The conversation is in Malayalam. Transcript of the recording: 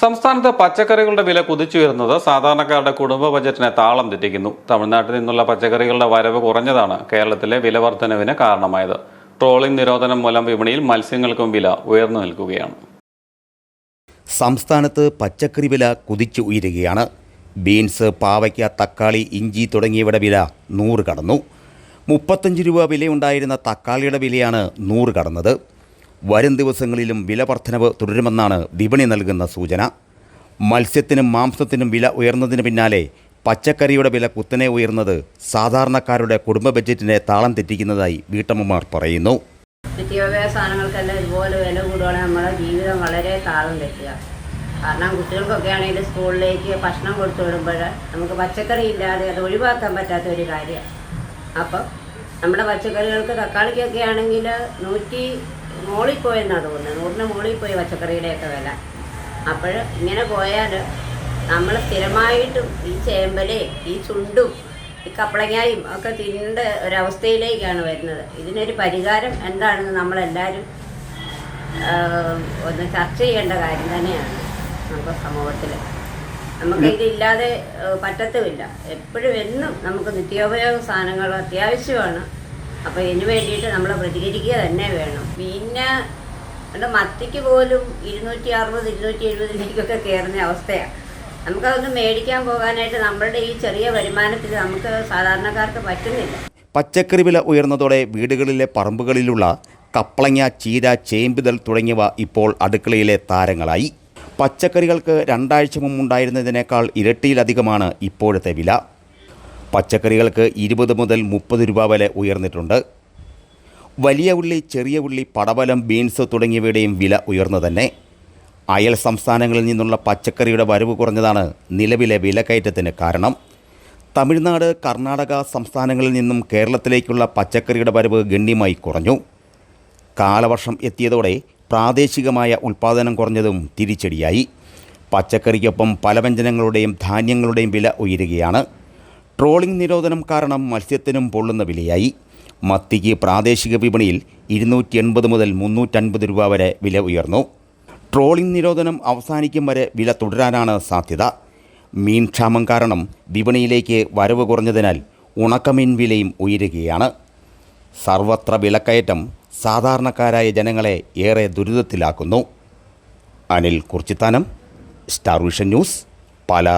സംസ്ഥാനത്ത് പച്ചക്കറികളുടെ വില കുതിച്ചുയരുന്നത് സാധാരണക്കാരുടെ കുടുംബ ബജറ്റിനെ താളം തെറ്റിക്കുന്നു. തമിഴ്നാട്ടിൽ നിന്നുള്ള പച്ചക്കറികളുടെ വരവ് കുറഞ്ഞതാണ് കേരളത്തിലെ വില വർധനവിന് കാരണമായത്. ട്രോളിംഗ് നിരോധനം മൂലം വിപണിയിൽ മത്സ്യങ്ങൾക്കും വില ഉയർന്നു നിൽക്കുകയാണ്. സംസ്ഥാനത്ത് പച്ചക്കറി വില കുതിച്ചു ഉയരുകയാണ്. ബീൻസ് പാവയ്ക്ക തക്കാളി ഇഞ്ചി തുടങ്ങിയവയുടെ വില നൂറ് കടന്നു. മുപ്പത്തഞ്ച് രൂപ വിലയുണ്ടായിരുന്ന തക്കാളിയുടെ വിലയാണ് നൂറ് കടന്നത്. വരും ദിവസങ്ങളിലും വില വർധനവ് തുടരുമെന്നാണ് വിപണി നൽകുന്ന സൂചന. മത്സ്യത്തിനും മാംസത്തിനും വില ഉയർന്നതിന് പിന്നാലെ പച്ചക്കറിയുടെ വില കുത്തനെ ഉയർന്നത് സാധാരണക്കാരുടെ കുടുംബ ബജറ്റിനെ താളം തെറ്റിക്കുന്നതായി വീട്ടമ്മമാർ പറയുന്നു. നിത്യോപയോഗ സാധനങ്ങൾക്കെല്ലാം ഇതുപോലെ വില കൂടുകയാണെങ്കിൽ നമ്മുടെ ജീവിതം വളരെ താളം തെറ്റുക. കാരണം കുട്ടികൾക്കൊക്കെ ആണെങ്കിൽ സ്കൂളിലേക്ക് ഭക്ഷണം കൊടുത്തു വിടുമ്പോൾ നമുക്ക് പച്ചക്കറി ഇല്ലാതെ അത് ഒഴിവാക്കാൻ പറ്റാത്ത ഒരു കാര്യമാണ്. അപ്പം നമ്മുടെ പച്ചക്കറികൾക്ക് തക്കാളിക്കൊക്കെ ആണെങ്കിൽ നൂറ്റി മോളിൽ പോയെന്നാണ് തോന്നുന്നത് നൂറിന് മോളിൽ പോയി പച്ചക്കറിയുടെയൊക്കെ വില. അപ്പോൾ ഇങ്ങനെ പോയാൽ നമ്മൾ സ്ഥിരമായിട്ടും ഈ ചേമ്പലേ ഈ ചുണ്ടും ഈ കപ്പളങ്ങായും ഒക്കെ തിന്നേണ്ട ഒരവസ്ഥയിലേക്കാണ് വരുന്നത്. ഇതിനൊരു പരിഹാരം എന്താണെന്ന് നമ്മളെല്ലാവരും ഒന്ന് ചർച്ച ചെയ്യേണ്ട കാര്യം തന്നെയാണ് നമ്മുടെ സമൂഹത്തിൽ. നമുക്ക് ഇതില്ലാതെ പറ്റത്തുമില്ല. എപ്പോഴും എന്നും നമുക്ക് നിത്യോപയോഗ സാധനങ്ങൾ അത്യാവശ്യമാണ്. അപ്പോൾ ഇതിന് വേണ്ടിയിട്ട് നമ്മൾ പ്രതികരിക്കുക തന്നെ വേണം. പിന്നെ അതുകൊണ്ട് മത്തിക്ക് പോലും ഇരുന്നൂറ്റി അറുപത് ഇരുന്നൂറ്റി എഴുപതിലേക്കൊക്കെ കയറുന്ന അവസ്ഥയാണ് നമുക്കതൊന്ന് മേടിക്കാൻ പോകാനായിട്ട് നമ്മളുടെ ഈ ചെറിയ വരുമാനത്തിൽ നമുക്ക് സാധാരണക്കാർക്ക് പറ്റുന്നില്ല. പച്ചക്കറി വില ഉയർന്നതോടെ വീടുകളിലെ പറമ്പുകളിലുള്ള കപ്പളങ്ങ ചീര ചേമ്പിതൽ തുടങ്ങിയവ ഇപ്പോൾ അടുക്കളയിലെ താരങ്ങളായി. പച്ചക്കറികൾക്ക് രണ്ടാഴ്ച മുമ്പുണ്ടായിരുന്നതിനേക്കാൾ ഇരട്ടിയിലധികമാണ് ഇപ്പോഴത്തെ വില. പച്ചക്കറികൾക്ക് ഇരുപത് മുതൽ മുപ്പത് രൂപ വരെ ഉയർന്നിട്ടുണ്ട്. വലിയ ഉള്ളി ചെറിയ ഉള്ളി പടവലം ബീൻസ് തുടങ്ങിയവയുടെയും വില ഉയർന്നു തന്നെ. അയൽ സംസ്ഥാനങ്ങളിൽ നിന്നുള്ള പച്ചക്കറിയുടെ വരവ് കുറഞ്ഞതാണ് നിലവിലെ വിലക്കയറ്റത്തിന് കാരണം. തമിഴ്നാട് കർണാടക സംസ്ഥാനങ്ങളിൽ നിന്നും കേരളത്തിലേക്കുള്ള പച്ചക്കറിയുടെ വരവ് ഗണ്യമായി കുറഞ്ഞു. കാലവർഷം എത്തിയതോടെ പ്രാദേശികമായ ഉൽപ്പാദനം കുറഞ്ഞതും തിരിച്ചടിയായി. പച്ചക്കറിക്കൊപ്പം പലവ്യഞ്ജനങ്ങളുടെയും ധാന്യങ്ങളുടെയും വില ഉയരുകയാണ്. ട്രോളിംഗ് നിരോധനം കാരണം മത്സ്യത്തിനും പൊള്ളുന്ന വിലയായി. മത്തിക്ക് പ്രാദേശിക വിപണിയിൽ ഇരുന്നൂറ്റി എൺപത് മുതൽ മുന്നൂറ്റൻപത് രൂപ വരെ വില ഉയർന്നു. ട്രോളിംഗ് നിരോധനം അവസാനിക്കും വരെ വില തുടരാനാണ് സാധ്യത. മീൻ ക്ഷാമം കാരണം വിപണിയിലേക്ക് വരവ് കുറഞ്ഞതിനാൽ ഉണക്കമീൻ വിലയും ഉയരുകയാണ്. സർവത്ര വിലക്കയറ്റം സാധാരണക്കാരായ ജനങ്ങളെ ഏറെ ദുരിതത്തിലാക്കുന്നു. Anil Kurichithanam Star Vision News Pala.